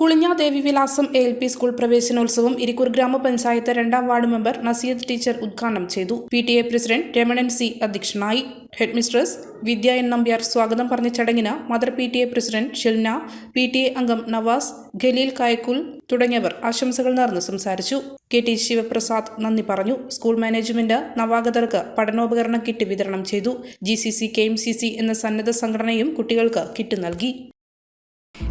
കുളിഞ്ഞ Devivilasam A L P school പ്രവേശനോത്സവം ഇരിക്കൂർ ഗ്രാമപഞ്ചായത്ത് രണ്ടാം വാർഡ് മെമ്പർ നസീദ് ടീച്ചർ ഉദ്ഘാടനം ചെയ്തു. P T A president Ramanan C അധ്യക്ഷനായി. Head mistress Vidya N Nambiar സ്വാഗതം പറഞ്ഞ ചടങ്ങിന് mother P T A president Shilna P T A അംഗം നവാസ് ഖലീൽ കായക്കുൽ തുടങ്ങിയവർ ആശംസകൾ നേർന്ന് സംസാരിച്ചു. കെ ടി ശിവപ്രസാദ് നന്ദി പറഞ്ഞു. സ്കൂൾ മാനേജ്മെന്റ് നവാഗതർക്ക് പഠനോപകരണ കിറ്റ് വിതരണം ചെയ്തു. G C C K M C C എന്ന സന്നദ്ധ സംഘടനയും കുട്ടികൾക്ക് കിറ്റ് നൽകി.